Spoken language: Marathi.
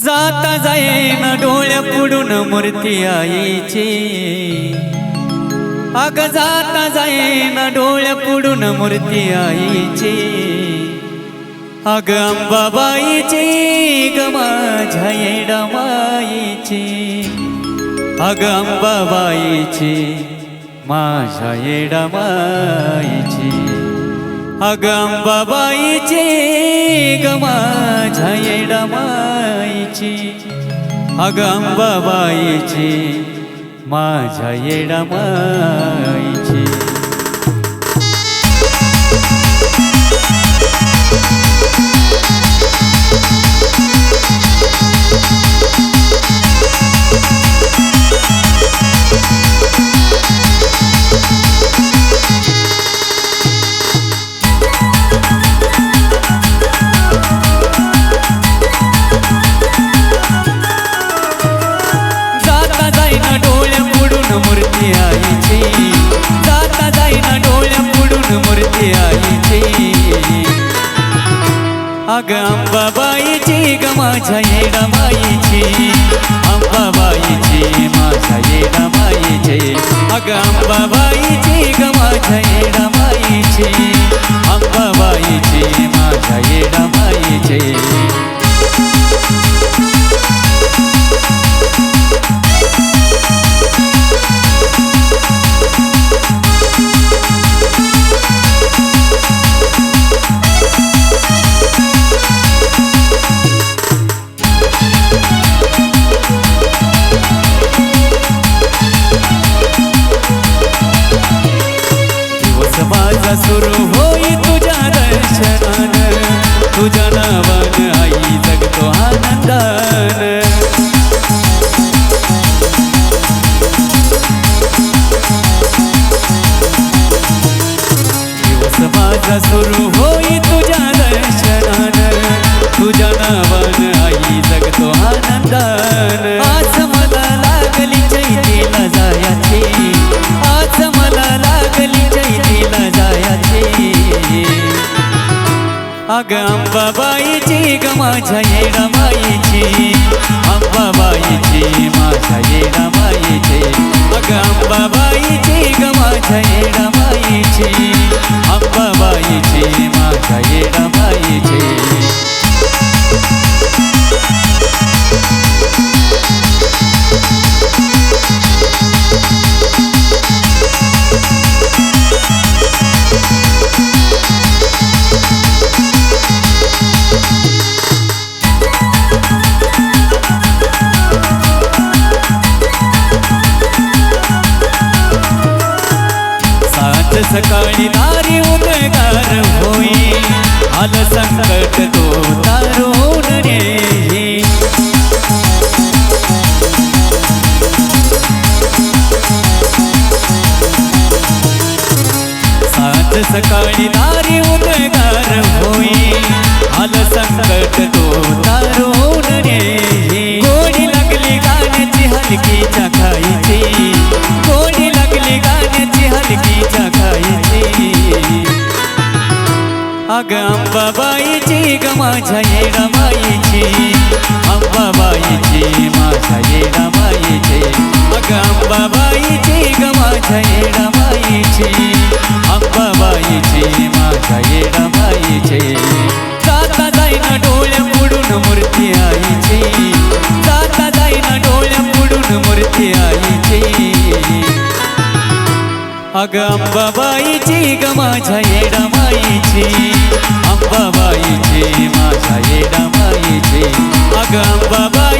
जाता जाईन डोळ्या पुढून मूर्ती आईची. अग जाता जाईन डोळ्या पुढून मूर्ती आईची. अग अंबाबाईची ग माझ्या येडमाईची अग अंबाबाईची माझ्या येडमाईची अग अंबाबाईची ग माझ्या येडमाईची. अग अंबाबाईची माझ्या येडमाईची. अग अंबाबाईची ग माझ्या येडामाईची अंबाबाईची माझ्या येडामाईची अग अंबाबाईची ग माझ्या येडामाईची अंबाबाईची माझ्या येडामाईची अग अंबाबाईची ग माझ्या येडामाईची. अंबाबाईची माझ्या येडामाईची. अग अंबाबाईची ग माझ्या येडामाईची. सकाळी दारी उदगार होई. आल संकट तो तारून रे सात सकाळी दारी उदगार होई. आल संकट तो तारून अंबाबाईची ग माझ्या ये रमाईची अंबाबाईची माझ्या ये रमाईची अग अंबाबाईची ग माझ्या ये रमाईची अंबाबाईची माझ्या ये रमाईची जाता जाईना डोळ्या पुढून मूर्ती आईची. जाता जाईना डोळ्या पुढून मूर्ती आईची. अग अंबाबाईची ग माझ्या येडा माईची अंबाबाईची माझ्या येडा माईची अगं अंबाबाई